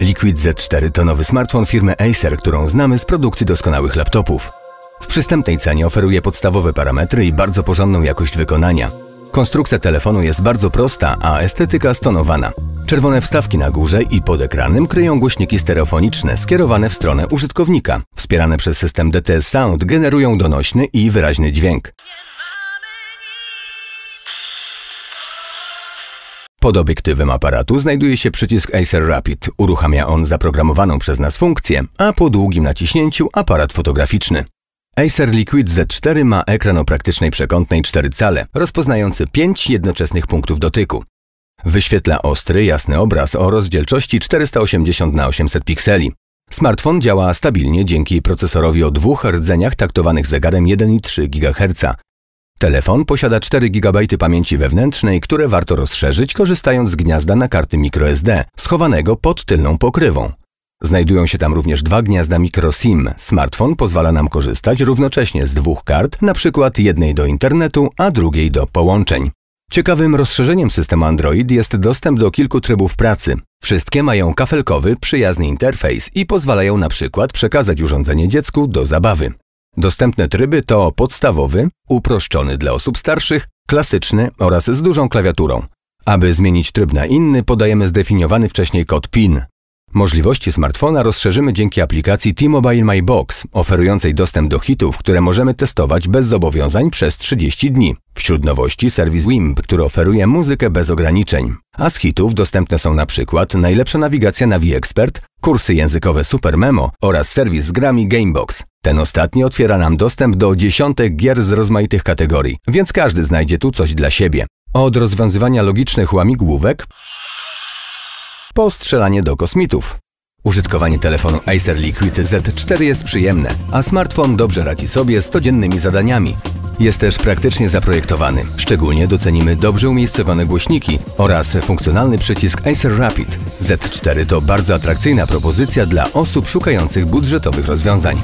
Liquid Z4 to nowy smartfon firmy Acer, którą znamy z produkcji doskonałych laptopów. W przystępnej cenie oferuje podstawowe parametry i bardzo porządną jakość wykonania. Konstrukcja telefonu jest bardzo prosta, a estetyka stonowana. Czerwone wstawki na górze i pod ekranem kryją głośniki stereofoniczne skierowane w stronę użytkownika. Wspierane przez system DTS Sound generują donośny i wyraźny dźwięk. Pod obiektywem aparatu znajduje się przycisk Acer Rapid. Uruchamia on zaprogramowaną przez nas funkcję, a po długim naciśnięciu aparat fotograficzny. Acer Liquid Z4 ma ekran o praktycznej przekątnej 4 cale, rozpoznający 5 jednoczesnych punktów dotyku. Wyświetla ostry, jasny obraz o rozdzielczości 480 na 800 pikseli. Smartfon działa stabilnie dzięki procesorowi o dwóch rdzeniach taktowanych zegarem 1,3 GHz. Telefon posiada 4 GB pamięci wewnętrznej, które warto rozszerzyć korzystając z gniazda na karty microSD, schowanego pod tylną pokrywą. Znajdują się tam również dwa gniazda microSIM. Smartfon pozwala nam korzystać równocześnie z dwóch kart, np. jednej do internetu, a drugiej do połączeń. Ciekawym rozszerzeniem systemu Android jest dostęp do kilku trybów pracy. Wszystkie mają kafelkowy, przyjazny interfejs i pozwalają na przykład przekazać urządzenie dziecku do zabawy. Dostępne tryby to podstawowy, uproszczony dla osób starszych, klasyczny oraz z dużą klawiaturą. Aby zmienić tryb na inny, podajemy zdefiniowany wcześniej kod PIN. Możliwości smartfona rozszerzymy dzięki aplikacji T-Mobile My Box, oferującej dostęp do hitów, które możemy testować bez zobowiązań przez 30 dni. Wśród nowości serwis Wimp, który oferuje muzykę bez ograniczeń. A z hitów dostępne są przykład najlepsza nawigacja Navi Expert, kursy językowe Super Memo oraz serwis z grami Gamebox. Ten ostatni otwiera nam dostęp do dziesiątek gier z rozmaitych kategorii, więc każdy znajdzie tu coś dla siebie. Od rozwiązywania logicznych łamigłówek po strzelanie do kosmitów. Użytkowanie telefonu Acer Liquid Z4 jest przyjemne, a smartfon dobrze radzi sobie z codziennymi zadaniami. Jest też praktycznie zaprojektowany. Szczególnie docenimy dobrze umiejscowione głośniki oraz funkcjonalny przycisk Acer Rapid. Z4 to bardzo atrakcyjna propozycja dla osób szukających budżetowych rozwiązań.